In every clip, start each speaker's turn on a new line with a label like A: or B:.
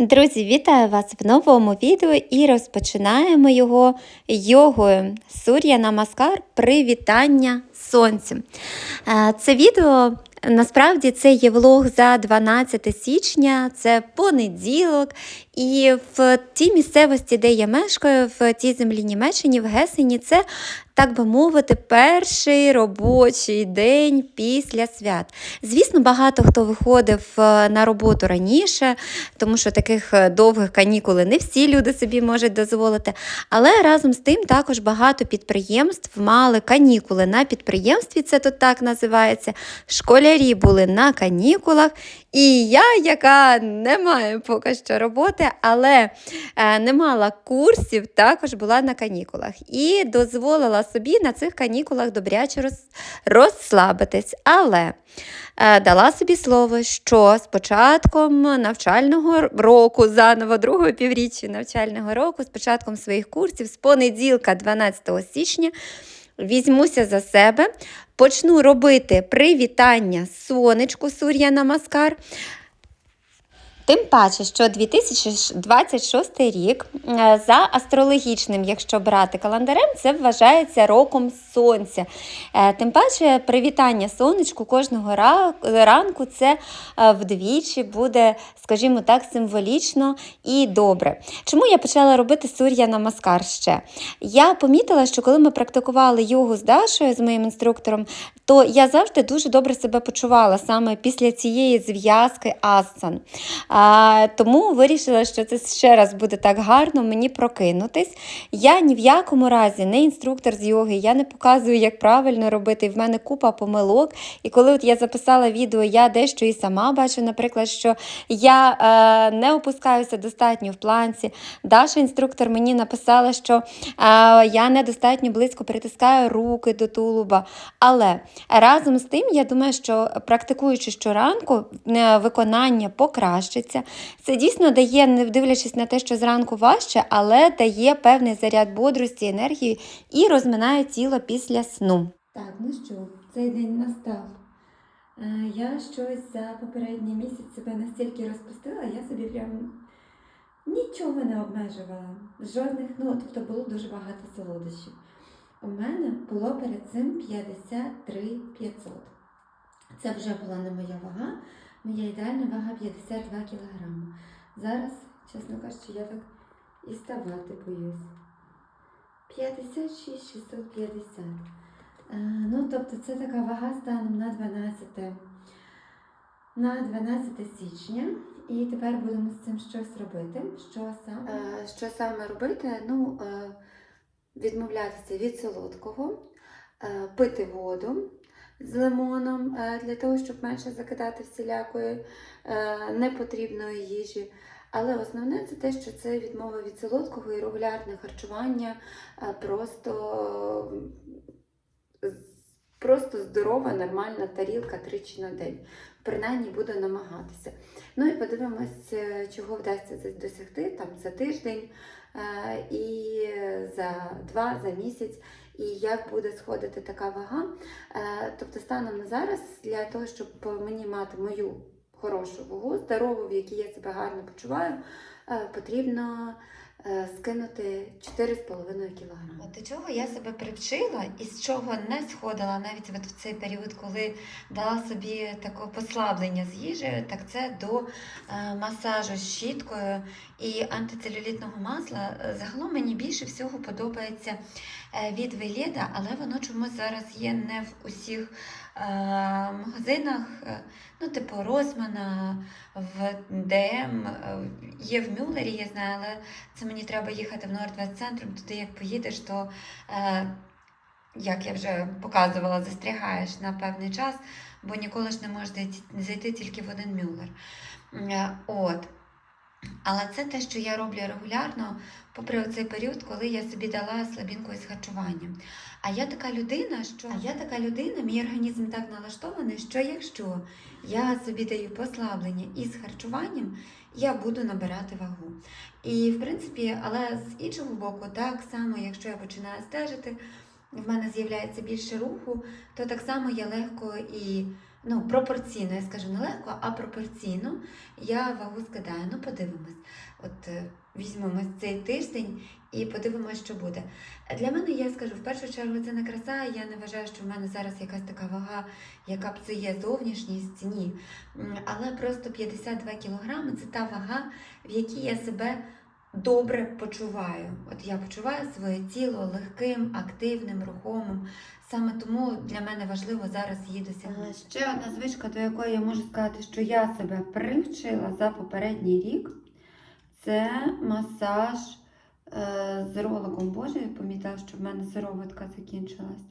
A: Друзі, вітаю вас в новому відео і розпочинаємо його йогою Сур'я Намаскар Привітання сонцю. Е, Це відео насправді це є влог за 12 січня, це понеділок. І в тій місцевості, де я мешкаю, в тій землі Німеччині, в Гесені, це, так би мовити, перший робочий день після свят. Звісно, багато хто виходив е, на роботу раніше, тому що таких е, довгих канікул не всі люди собі можуть дозволити. Але разом з тим також багато підприємств мали канікули на підприємстві, це тут так називається. Школярі були на канікулах. І я, яка не має поки що роботи, але е, не мала курсів, також була на канікулах і дозволила собі на цих канікулах добряче роз, розслабитись. Але е, дала собі слово, що з початком навчального року, заново другого півріччя навчального року, з початком своїх курсів, з понеділка, 12 січня, візьмуся за себе, почну робити привітання сонечку Сур'я Намаскар. Тим паче, що 2026 рік е, за астрологічним, якщо брати календарем, це вважається роком сонця. Е, Тим паче, привітання сонечку кожного ранку це е, вдвічі буде, скажімо так, символічно і добре. Чому я почала робити сур'я намаскар ще? Я помітила, що коли ми практикували йогу з Дашою, з моїм інструктором, то я завжди дуже добре себе почувала саме після цієї зв'язки асан. А, тому вирішила, що це ще раз буде так гарно мені прокинутись. Я ні в якому разі не інструктор з йоги, я не показую, як правильно робити. В мене купа помилок. І коли от я записала відео, я дещо і сама бачу, наприклад, що я е, не опускаюся достатньо в планці. Даша, інструктор, мені написала, що е, я недостатньо близько притискаю руки до тулуба. Але разом з тим, я думаю, що практикуючи щоранку, е, виконання покращиться. Це дійсно дає, не дивлячись на те, що зранку важче, але дає певний заряд бодрості, енергії і розминає тіло після сну. Так, ну що, цей день настав. Е, Я щось за попередній місяць себе настільки розпустила, я собі прям нічого не обмежувала. Жодних, ну, тобто було дуже багато солодощів. У мене було перед цим 53 500. Це вже була не моя вага. Моя ідеальна вага 52 кг. Зараз, чесно кажучи, я так і ставати боюсь. 56 650. Е, ну, тобто це така вага станом на 12, на 12 січня. І тепер будемо з цим щось робити. Що саме? Е, що саме робити? Ну, е, відмовлятися від солодкого, пити воду з лимоном е, для того, щоб менше закидати всілякої е, непотрібної їжі. Але основне це те, що це відмова від солодкого і регулярне харчування, е, просто, просто здорова, нормальна тарілка тричі на день. Принаймні буду намагатися. Ну і подивимось, чого вдасться досягти там за тиждень і за два, за місяць, і як буде сходити така вага. Е, Тобто, станом на зараз, для того, щоб мені мати мою хорошу вагу, здорову, в якій я себе гарно почуваю, е, потрібно е, скинути 4,5 кг. До чого я себе привчила і з чого не сходила навіть от в цей період, коли дала собі таке послаблення з їжею, так це до масажу з щіткою і антицелюлітного масла. Загалом мені більше всього подобається від Веліда, але воно чомусь зараз є не в усіх е, магазинах, е, ну, типу Росмана, в ДМ, е, є в Мюллері, я знаю, але це мені треба їхати в Нордвест-центром, туди як поїдеш, то, е, як я вже показувала, застрягаєш на певний час, бо ніколи ж не можеш зайти, тільки в один Мюллер. Е, От. Але це те, що я роблю регулярно, попри цей період, коли я собі дала слабінку із харчуванням. А я така людина, що а я така людина, мій організм так налаштований, що якщо я собі даю послаблення із харчуванням, я буду набирати вагу. І в принципі, але з іншого боку, так само, якщо я починаю стежити, в мене з'являється більше руху, то так само я легко і ну, пропорційно, я скажу не легко, а пропорційно я вагу скидаю. Ну, подивимось. От е, візьмемо цей тиждень і подивимось, що буде. Для мене, я скажу, в першу чергу це не краса. Я не вважаю, що в мене зараз якась така вага, яка б це є зовнішність. Ні. Але просто 52 кілограми це та вага, в якій я себе добре почуваю. От я почуваю своє тіло легким, активним, рухомим. Саме тому для мене важливо зараз її досягнути. Ще одна звичка, до якої я можу сказати, що я себе привчила за попередній рік, це масаж е, з роликом. Боже, я пам'ятаю, що в мене сироватка закінчилась.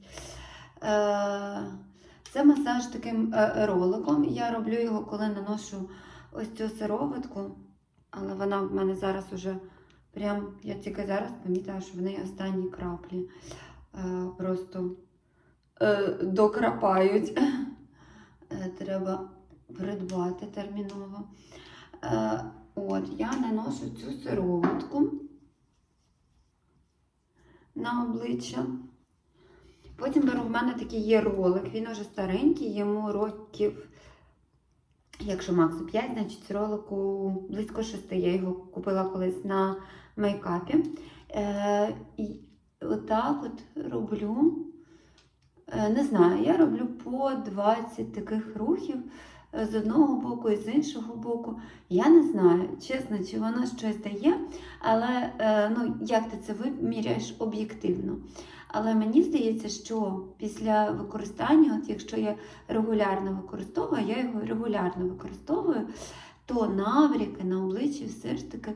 A: Е, це масаж таким е, роликом. Я роблю його, коли наношу ось цю сироватку, але вона в мене зараз уже прям, я тільки зараз помітила, що в неї останні краплі е, просто е, докрапають. Е, треба придбати терміново. Е, от, я наношу цю сироватку на обличчя. Потім беру, в мене такий є ролик, він уже старенький, йому років, якщо Максу 5, значить ролику близько 6. Я його купила колись на мейкапі. Е, і отак от роблю. Е, Не знаю, я роблю по 20 таких рухів з одного боку і з іншого боку. Я не знаю, чесно, чи воно щось дає, але е, ну, як ти це виміряєш об'єктивно. Але мені здається, що після використання, от якщо я регулярно використовую, я його регулярно використовую, то навріки на обличчі все ж таки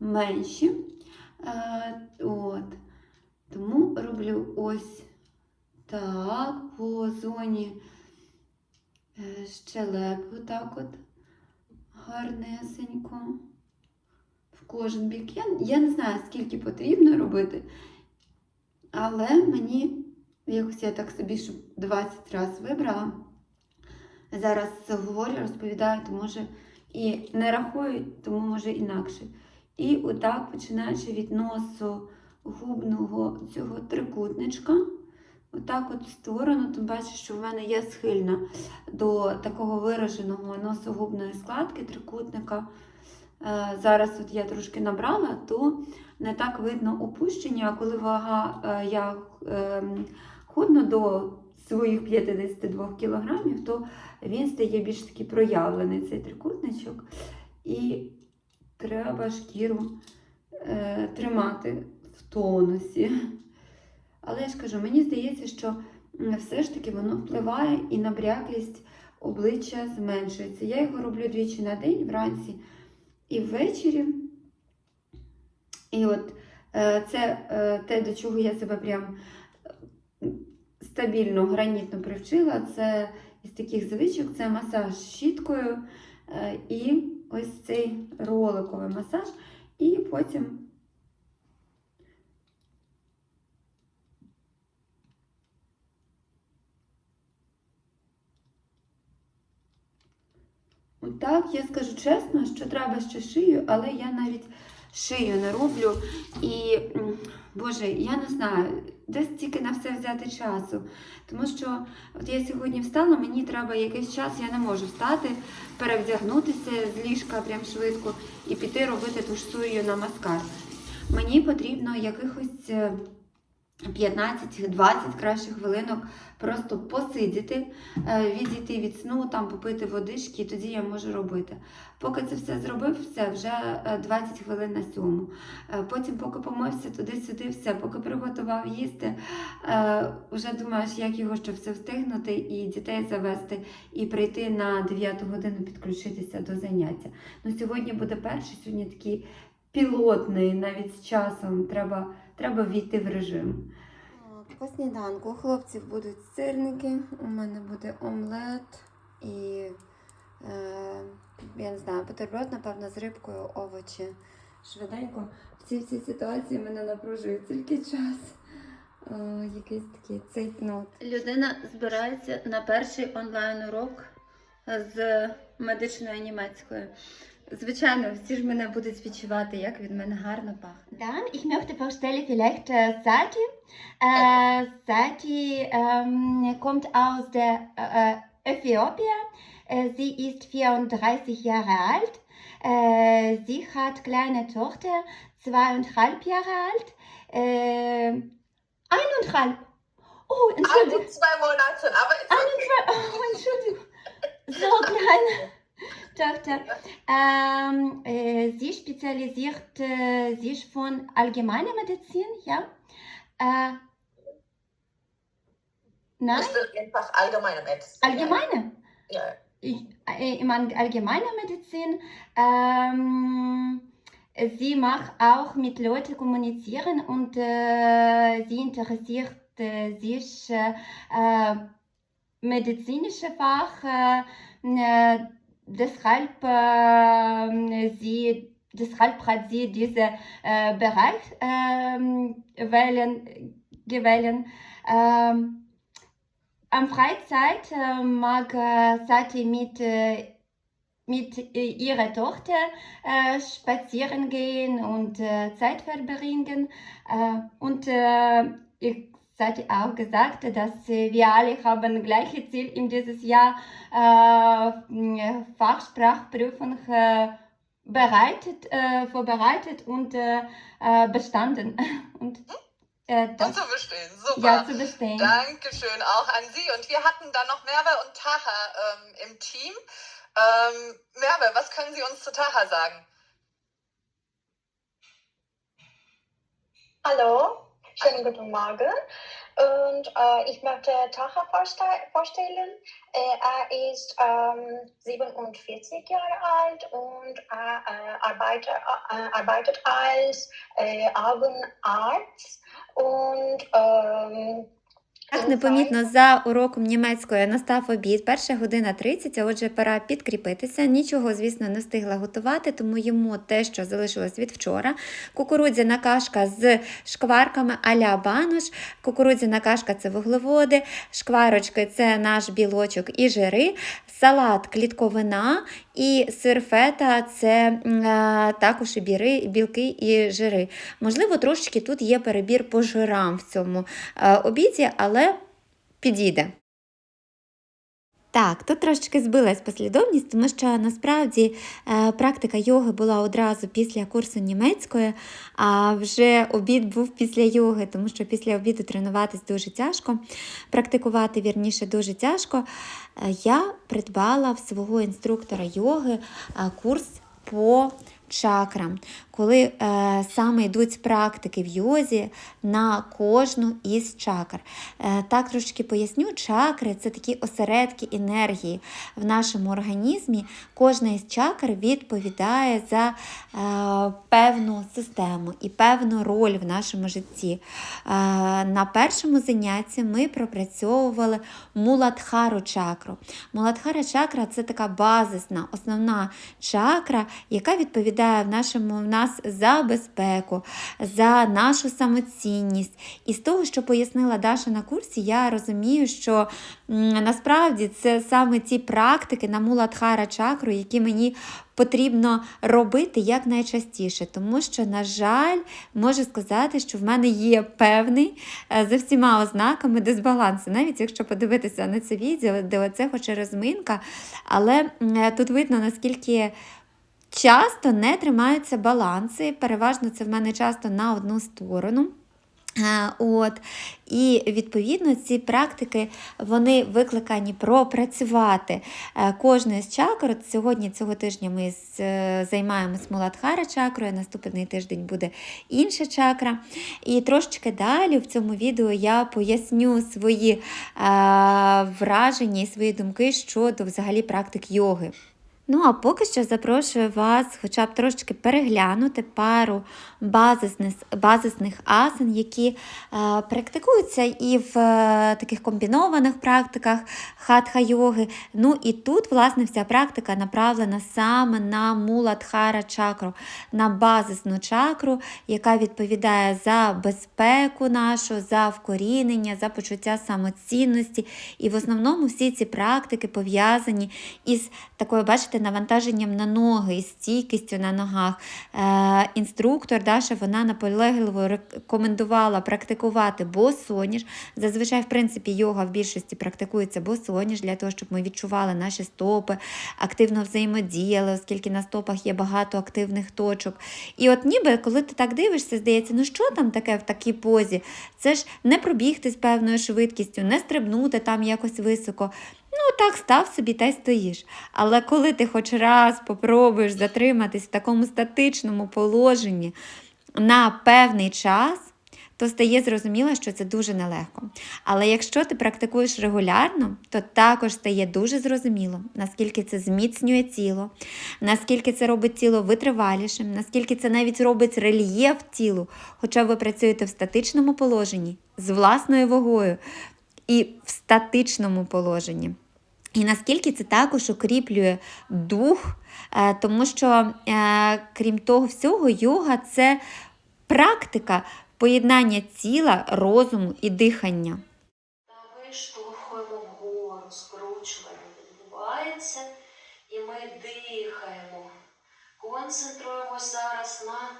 A: менші. Е, от. Тому роблю ось так, по зоні е, щелеп, отак от гарнесенько. В кожен бік. Я, я не знаю, скільки потрібно робити, але мені якось я так собі, щоб 20 разів вибрала. Зараз говорю, розповідаю, то може і не рахую, тому може інакше. І отак, починаючи від носу губного цього трикутничка, отак от в сторону, ти бачиш, що в мене є схильна до такого вираженого носогубної складки трикутника. Е, Зараз от я трошки набрала, то не так видно опущення, а коли вага е, я е, худну до своїх 52 кілограмів, то він стає більш такий проявлений, цей трикутничок. І треба шкіру е, тримати в тонусі. Але я ж кажу, мені здається, що все ж таки воно впливає і набряклість обличчя зменшується. Я його роблю двічі на день, вранці і ввечері. І от е, це е, те, до чого я себе прям стабільно, гранітно привчила. Це із таких звичок це масаж щіткою е, і ось цей роликовий масаж. І потім Так, я скажу чесно, що треба ще шию, але я навіть шию не роблю. І, Боже, я не знаю, десь тільки на все взяти часу. Тому що от я сьогодні встала, мені треба якийсь час, я не можу встати, перевдягнутися з ліжка прям швидко і піти робити ту ж сую на маскар. Мені потрібно якихось. Е, 15-20 кращих хвилинок просто посидіти, е, відійти від сну, там попити водички, і тоді я можу робити. Поки це все зробив, все, вже е, 20 хвилин на сьому. Е, Потім, поки помився туди-сюди, все, поки приготував їсти, е, вже думаєш, як його ще все встигнути, і дітей завести, і прийти на 9 годину підключитися до заняття. Ну, Сьогодні буде перший, сьогодні такий пілотний, навіть з часом треба, треба війти в режим. По сніданку у хлопців будуть сирники, у мене буде омлет і, е, я не знаю, бутерброд, напевно, з рибкою, овочі. Швиденько. В цій всій ситуації мене напружує тільки час. Е, якийсь такий цейтнот. Людина збирається на перший онлайн-урок з медичної німецької. Звичайно, всі ж мене будуть відчувати, як від мене гарно пахне.
B: Dann, ich möchte vorstellen vielleicht äh, Sati. Äh, Sati ähm, kommt aus der äh, Äthiopien. Äh, sie ist 34 Jahre alt. Äh, sie hat kleine Tochter, zweieinhalb Jahre alt. Äh, eineinhalb. Oh, Entschuldigung.
C: Also zwei Monate, aber ist
B: Eineinhalb. Oh, Entschuldigung. So kleine Tochter. Ähm, äh, sie spezialisiert äh, sich von allgemeiner Medizin, ja. Äh, nein,
C: will einfach allgemeine Medizin.
B: allgemeine.
C: Ja.
B: Ich, äh, in allgemeiner Medizin. Ähm, sie macht auch mit Leuten kommunizieren und äh, sie interessiert äh, sich äh, medizinische Fach. Äh, äh, deshalb, äh, sie, deshalb hat sie diesen äh, Bereich ähm, wählen, gewählt. Ähm, am Freizeit äh, mag äh, Sati mit, äh, mit äh, ihrer Tochter äh, spazieren gehen und äh, Zeit verbringen. Äh, und äh, ich Sati auch gesagt, dass äh, wir alle haben gleiche Ziel in dieses Jahr äh, Fachsprachprüfung äh, bereitet, äh, vorbereitet und äh, bestanden. Und äh,
C: Und
B: das,
C: zu bestehen, super.
B: ja, zu bestehen.
C: Dankeschön auch an Sie. Und wir hatten dann noch Merve und Taha ähm, im Team. Ähm, Merve, was können Sie uns zu Taha sagen?
D: Hallo, schönen guten Morgen. Und äh, ich möchte Taha vorste vorstellen. Äh, er ist ähm, 47 Jahre alt und er äh, arbeitet, äh, arbeitet als äh, Augenarzt. Und ähm,
A: Так непомітно за уроком німецької настав обід, перша година 30, а отже, пора підкріпитися. Нічого, звісно, не встигла готувати, тому йому те, що залишилось від вчора. Кукурудзяна кашка з шкварками а-ля банош. Кукурудзяна кашка це вуглеводи, шкварочки це наш білочок і жири, салат клітковина і сир фета це е, також і біри, білки і жири. Можливо, трошечки тут є перебір по жирам в цьому е, обіді, але підійде. Так, тут трошечки збилась послідовність, тому що насправді е, практика йоги була одразу після курсу німецької, а вже обід був після йоги, тому що після обіду тренуватись дуже тяжко, практикувати вірніше дуже тяжко. Е, я придбала в свого інструктора йоги е, курс по чакрам, коли е, саме йдуть практики в йозі на кожну із чакр. Е, так трошки поясню, чакри це такі осередки енергії в нашому організмі. Кожна із чакр відповідає за е, певну систему і певну роль в нашому житті. Е, на першому занятті ми пропрацьовували муладхару чакру. Муладхара чакра це така базисна, основна чакра, яка відповідає в нашому в нас за безпеку, за нашу самоцінність. І з того, що пояснила Даша на курсі, я розумію, що насправді це саме ті практики на муладхара чакру, які мені потрібно робити якнайчастіше, тому що, на жаль, можу сказати, що в мене є певний е, за всіма ознаками дисбаланс. Навіть якщо подивитися на це відео, де оце хоч і розминка, але е, тут видно, наскільки. Часто не тримаються баланси, переважно це в мене часто на одну сторону. Е, От, і відповідно ці практики вони викликані пропрацювати е, з чакр. Сьогодні цього тижня ми е, займаємось Муладхара чакрою, наступний тиждень буде інша чакра. І трошечки далі в цьому відео я поясню свої враження і свої думки щодо взагалі практик йоги. Ну, а поки що запрошую вас хоча б трошечки переглянути пару базисних, базисних асан, які е, практикуються і в е, таких комбінованих практиках хатха-йоги. Ну і тут, власне, вся практика направлена саме на муладхара чакру, на базисну чакру, яка відповідає за безпеку нашу, за вкорінення, за почуття самоцінності. І в основному всі ці практики пов'язані із такою, бачите, працювати навантаженням на ноги і стійкістю на ногах. Е, інструктор Даша вона наполегливо рекомендувала практикувати босоніж. Зазвичай, в принципі, йога в більшості практикується босоніж для того, щоб ми відчували наші стопи, активно взаємодіяли, оскільки на стопах є багато активних точок. І от ніби, коли ти так дивишся, здається, ну що там таке в такій позі? Це ж не пробігти з певною швидкістю, не стрибнути там якось високо. Ну, так став собі та й стоїш. Але коли ти хоч раз попробуєш затриматись в такому статичному положенні на певний час, то стає зрозуміло, що це дуже нелегко. Але якщо ти практикуєш регулярно, то також стає дуже зрозуміло, наскільки це зміцнює тіло, наскільки це робить тіло витривалішим, наскільки це навіть робить рельєф тілу, хоча ви працюєте в статичному положенні з власною вагою і в статичному положенні. І наскільки це також укріплює дух, е, тому що, е, крім того всього, йога це практика поєднання тіла, розуму і дихання.
E: Виштовхуємо вгору, скручування відбувається, і ми дихаємо. Концентруємося зараз на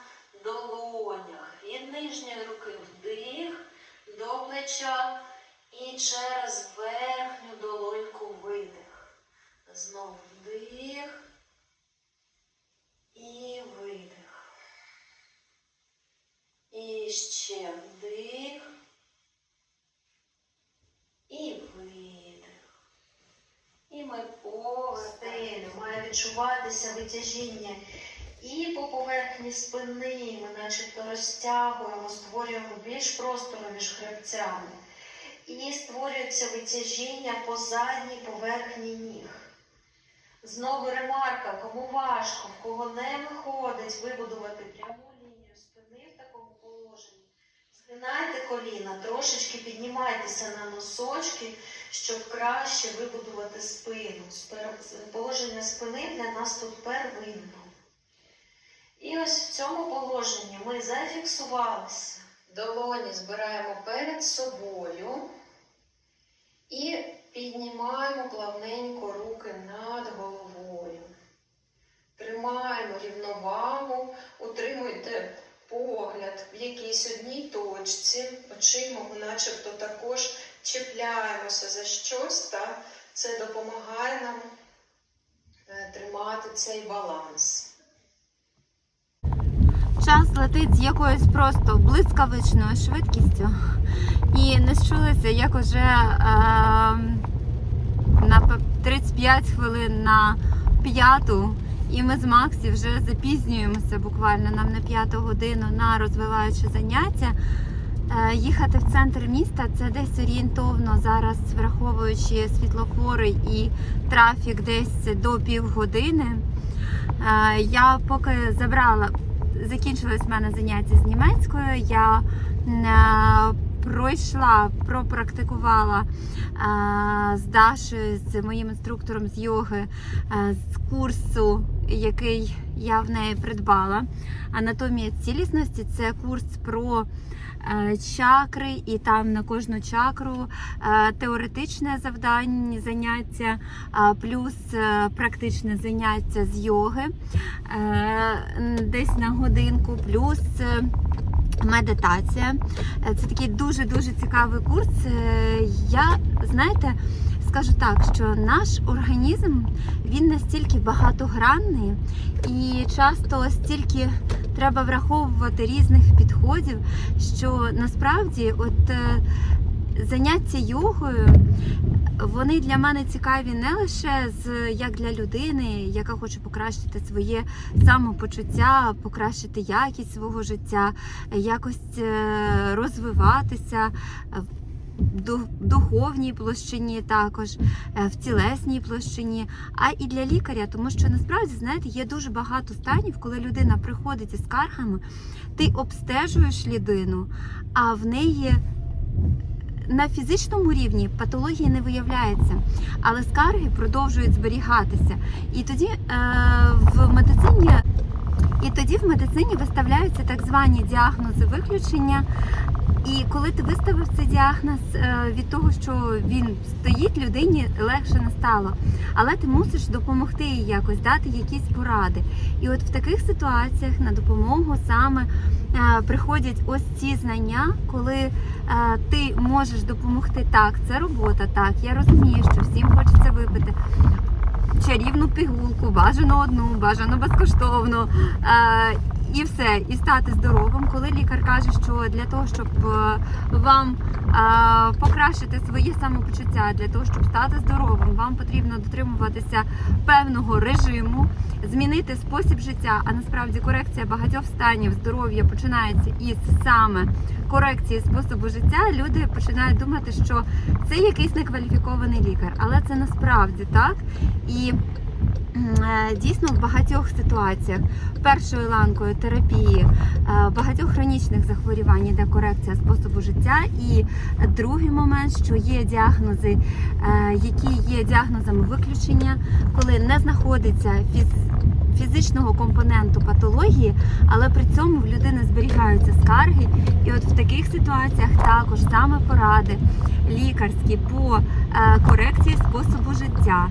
E: долонях. Від нижньої руки вдих до плеча і через верхню долоньку видих. Знову вдих і видих. І ще вдих. І видих. І ми повстелю. Має відчуватися витяжіння. І по поверхні спини ми начебто розтягуємо, створюємо більш простору між хребцями. І створюється витяжіння по задній поверхні ніг. Знову ремарка, кому важко, в кого не виходить вибудувати пряму лінію спини в такому положенні. Згинайте коліна, трошечки піднімайтеся на носочки, щоб краще вибудувати спину. Положення спини для нас тут первинно. І ось в цьому положенні ми зафіксувалися. Долоні збираємо перед собою і піднімаємо плавненько руки над головою. Тримаємо рівновагу, утримуйте погляд в якійсь одній точці. Очима начебто також чіпляємося за щось, та це допомагає нам е, тримати цей баланс.
A: Час летить з якоюсь просто блискавичною швидкістю. І не чулися, як уже е, на 35 хвилин на п'яту. І ми з Максі вже запізнюємося буквально нам на п'яту годину на розвиваючі заняття. Е, Їхати в центр міста це десь орієнтовно зараз, враховуючи світлофори і трафік, десь до півгодини. Е, Я поки забрала, закінчилось в мене заняття з німецькою. Я е, пройшла, пропрактикувала е, з Дашою, з моїм інструктором з йоги, е, з курсу, який я в неї придбала. Анатомія цілісності це курс про чакри, і там на кожну чакру е, теоретичне завдання, заняття, плюс е, практичне заняття з йоги е, десь на годинку, плюс е, медитація. Е, Це такий дуже-дуже цікавий курс. Е, Я, знаєте, скажу так, що наш організм він настільки багатогранний і часто стільки треба враховувати різних підходів, що насправді от е, заняття йогою. Вони для мене цікаві не лише з як для людини, яка хоче покращити своє самопочуття, покращити якість свого життя, якось е, розвиватися духовній площині, також е, в тілесній площині, а і для лікаря, тому що насправді знаєте, є дуже багато станів, коли людина приходить із скаргами, ти обстежуєш людину, а в неї на фізичному рівні патології не виявляється, але скарги продовжують зберігатися. І тоді е, в медицині. І тоді в медицині виставляються так звані діагнози виключення, І коли ти виставив цей діагноз е, від того, що він стоїть, людині легше не стало. Але ти мусиш допомогти їй якось, дати якісь поради. І от в таких ситуаціях на допомогу саме е, приходять ось ці знання, коли е, ти можеш допомогти. Так, це робота, так, я розумію, що всім хочеться випити. Чарівну пігулку, бажано одну, бажано безкоштовно. І все, і стати здоровим, коли лікар каже, що для того, щоб е, вам е, покращити своє самопочуття, для того, щоб стати здоровим, вам потрібно дотримуватися певного режиму, змінити спосіб життя. А насправді корекція багатьох станів здоров'я починається із саме корекції способу життя. Люди починають думати, що це якийсь некваліфікований лікар, але це насправді так. І дійсно в багатьох ситуаціях першою ланкою терапії е, багатьох хронічних захворювань іде корекція способу життя. І другий момент, що є діагнози, е, які є діагнозами виключення, коли не знаходиться фіз фізичного компоненту патології, але при цьому в людини зберігаються скарги. І от в таких ситуаціях також саме поради лікарські по е, корекції способу життя.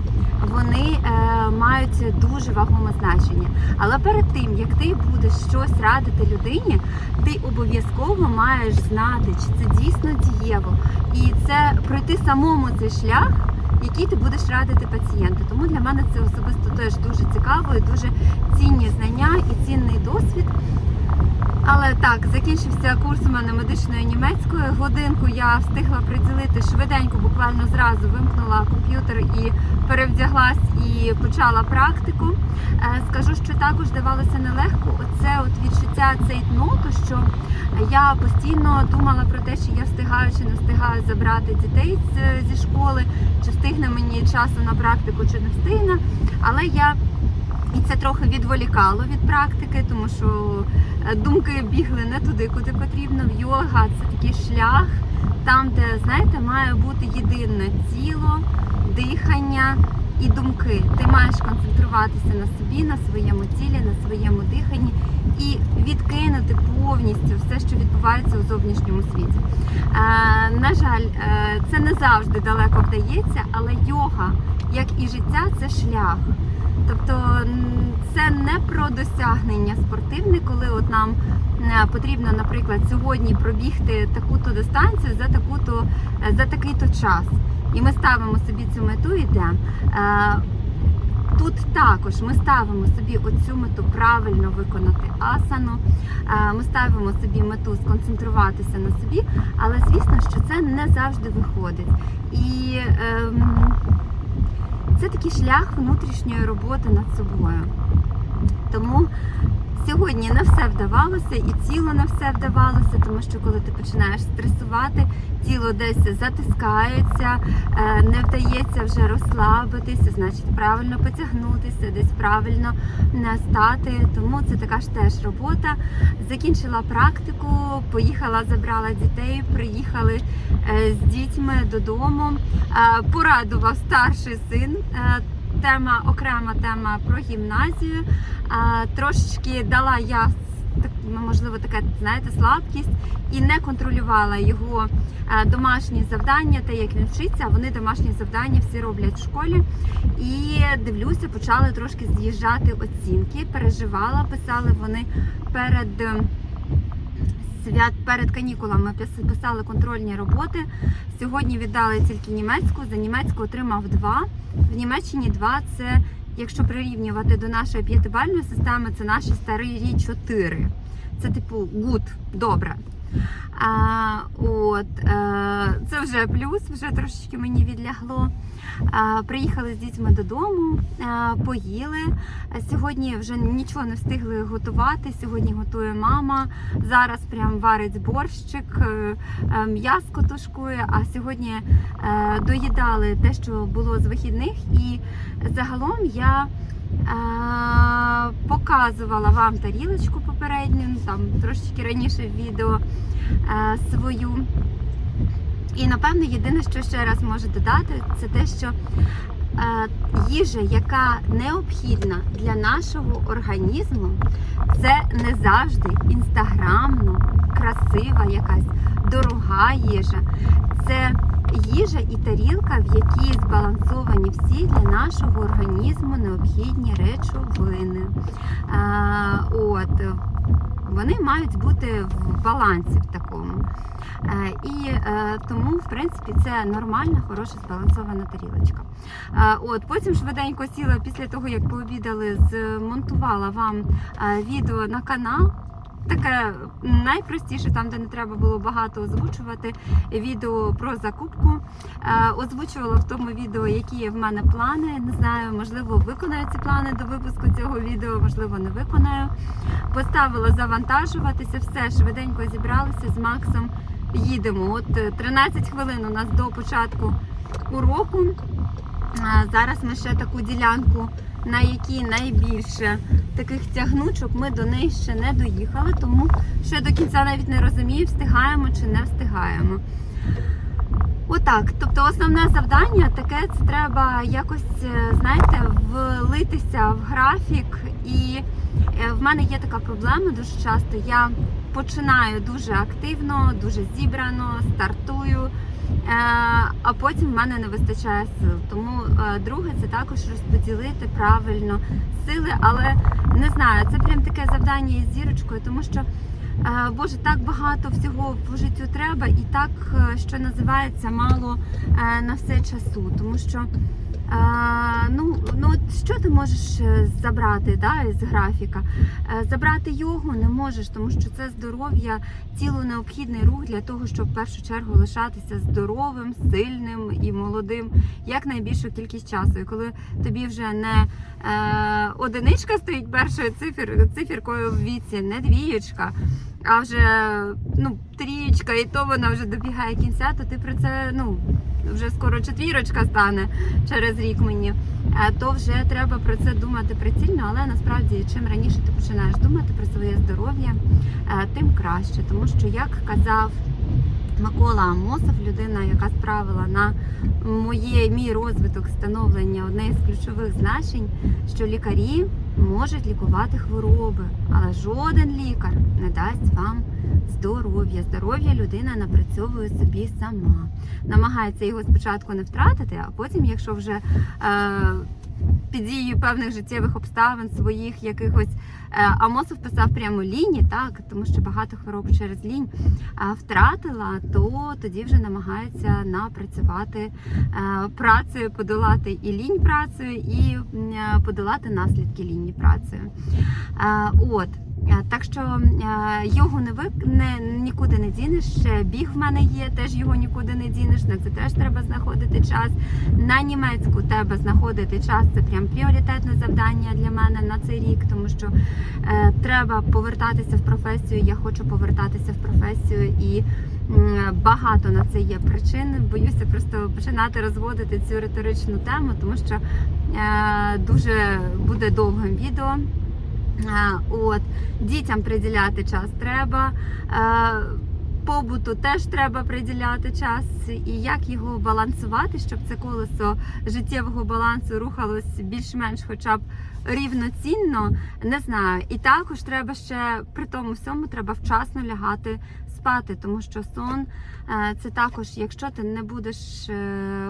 A: Вони е, мають дуже вагоме значення. Але перед тим як ти будеш щось радити людині, ти обов'язково маєш знати, чи це дійсно дієво, і це пройти самому цей шлях. Який ти будеш радити пацієнту. Тому для мене це особисто теж дуже цікаво і дуже цінні знання і цінний досвід. Але так, закінчився курс у мене медичної німецької. Годинку я встигла приділити швиденько, буквально зразу вимкнула комп'ютер і перевдяглась і почала практику. Е, Скажу, що також давалося нелегко. Оце от відчуття цейтноту, що я постійно думала про те, чи я встигаю чи не встигаю забрати дітей зі школи, чи встигне мені часу на практику, чи не встигне. Але я і це трохи відволікало від практики, тому що е, думки бігли не туди, куди потрібно. В йога це такий шлях, там, де знаєте, має бути єдине тіло, дихання і думки. Ти маєш концентруватися на собі, на своєму тілі, на своєму диханні і відкинути повністю все, що відбувається у зовнішньому світі. Е, на жаль, е, це не завжди далеко вдається, але йога, як і життя, це шлях. Тобто це не про досягнення спортивне, коли от нам е, потрібно, наприклад, сьогодні пробігти таку-то дистанцію за таку-то е, за такий-то час. І ми ставимо собі цю мету і йдемо. Е, Тут також ми ставимо собі оцю мету правильно виконати асану. Ми ставимо собі мету сконцентруватися на собі, але звісно, що це не завжди виходить. І ем, це такий шлях внутрішньої роботи над собою. Тому сьогодні не все вдавалося, і тіло не все вдавалося, тому що коли ти починаєш стресувати, тіло десь затискається, е, не вдається вже розслабитися, значить правильно потягнутися, десь правильно стати. Тому це така ж теж робота. Закінчила практику, поїхала, забрала дітей, приїхали е, з дітьми додому. Е, Порадував старший син. Тема окрема тема про гімназію. Трошечки дала я ну, можливо така, знаєте, слабкість і не контролювала його домашні завдання, те, як він вчиться. Вони домашні завдання всі роблять в школі. І дивлюся, почали трошки з'їжджати оцінки. Переживала, писали вони перед. Свят перед канікулами писали контрольні роботи. Сьогодні віддали тільки німецьку. За німецьку отримав 2. В Німеччині 2 це, якщо прирівнювати до нашої п'ятибальної системи, це наші старі 4. Це типу гуд, добре. А, от, е, це вже плюс, вже трошечки мені відлягло. А, приїхали з дітьми додому, а, поїли. А Сьогодні вже нічого не встигли готувати. Сьогодні готує мама. Зараз прям варить борщик, е, е, м'яско тушкує. А сьогодні е, доїдали те, що було з вихідних, і загалом я. Показувала вам тарілочку попередню, там трошечки раніше відео е, свою. І напевно єдине, що ще раз можу додати, це те, що е, їжа, яка необхідна для нашого організму, це не завжди інстаграмно, красива якась дорога їжа. Це їжа і тарілка, в якій збалансовані всі для нашого організму необхідні речовини. Е, От, вони мають бути в балансі в такому. І е, тому, в принципі, це нормальна, хороша збалансована тарілочка. От потім швиденько сіла після того, як пообідали, змонтувала вам відео на канал. Таке найпростіше, там, де не треба було багато озвучувати, відео про закупку. Е, Озвучувала в тому відео, які є в мене плани. Не знаю, можливо, виконаю ці плани до випуску цього відео, можливо, не виконаю. Поставила завантажуватися, все швиденько зібралися з Максом. Їдемо. От е, 13 хвилин у нас до початку уроку. Зараз ми ще таку ділянку, на якій найбільше таких тягнучок, ми до неї ще не доїхали, тому ще до кінця навіть не розумію, встигаємо чи не встигаємо. Отак. Тобто основне завдання таке це треба якось, е, знаєте, влитися в графік. І е, в мене є така проблема дуже часто. Я починаю дуже активно, дуже зібрано, стартую. е, А потім в мене не вистачає сил. Тому е, друге це також розподілити правильно сили, але не знаю, це прям таке завдання із зірочкою, тому що Е, Боже, так багато всього в життю треба, і так, що називається, мало на все часу. Тому що е, ну, ну що ти можеш е, забрати да, із графіка? Е, Забрати йогу не можеш, тому що це здоров'я, тілу необхідний рух для того, щоб в першу чергу лишатися здоровим, сильним і молодим як найбільшу кількість часу. І коли тобі вже не е, одиничка стоїть першою цифр, циферкою в віці, не двієчка, а вже ну, трієчка, і то вона вже добігає кінця, то ти про це ну, вже скоро четвірочка стане через рік мені. Е, То вже треба про це думати прицільно, але насправді чим раніше ти починаєш думати про своє здоров'я, е, тим краще. Тому що, як казав Микола Амосов, людина, яка справила на моє, мій розвиток становлення одне із ключових значень, що лікарі можуть лікувати хвороби, але жоден лікар не дасть вам здоров'я. Здоров'я людина напрацьовує собі сама. Намагається його спочатку не втратити, а потім, якщо вже е, під дією певних життєвих обставин своїх якихось Амосов писав прямо ліні, так тому що багато хвороб через лінь е, втратила, то тоді вже намагається напрацювати е, працею, подолати і лінь працею, і е, подолати наслідки лінії працею. Е, От. Е, Так що е, його не вик... не, нікуди не дінеш. Ще біг в мене є, теж його нікуди не дінеш. На це теж треба знаходити час. На німецьку треба знаходити час. Це прям пріоритетне завдання для мене на цей рік, тому що е, треба повертатися в професію. Я хочу повертатися в професію і. Багато на це є причин. Боюся просто починати розводити цю риторичну тему, тому що е, дуже буде довгим відео. Е, От дітям приділяти час треба. е, Побуту теж треба приділяти час, і як його балансувати, щоб це колесо життєвого балансу рухалось більш-менш, хоча б рівноцінно, не знаю. І також треба ще при тому всьому треба вчасно лягати спати, тому що сон е, це також, якщо ти не будеш е,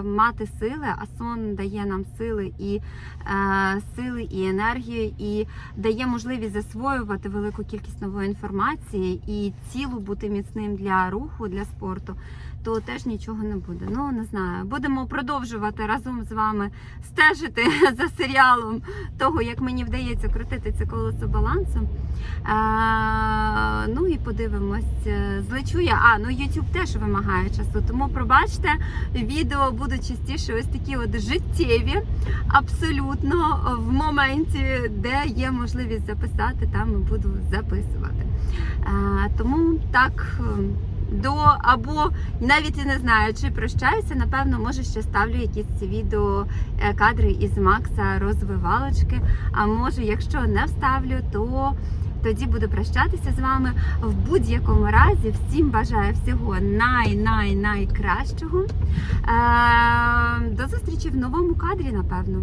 A: мати сили, а сон дає нам сили і е, сили і енергію, і дає можливість засвоювати велику кількість нової інформації і тілу бути міцним для руху, для спорту, то теж нічого не буде. Ну не знаю. Будемо продовжувати разом з вами стежити за серіалом того, як мені вдається крутити це колесо балансу. Ну і подивимось, злечу я. А, ну YouTube теж вимагає часу, тому пробачте, відео будуть частіше ось такі от життєві, абсолютно в моменті, де є можливість записати, там і буду записувати. Е, тому так. е, До або навіть і не знаю, чи прощаюся. Напевно, може ще ставлю якісь відео е, кадри із Макса розвивалочки. А може, якщо не вставлю, то тоді буду прощатися з вами. В будь-якому разі всім бажаю всього най-най-найкращого. Е, До зустрічі в новому кадрі, напевно.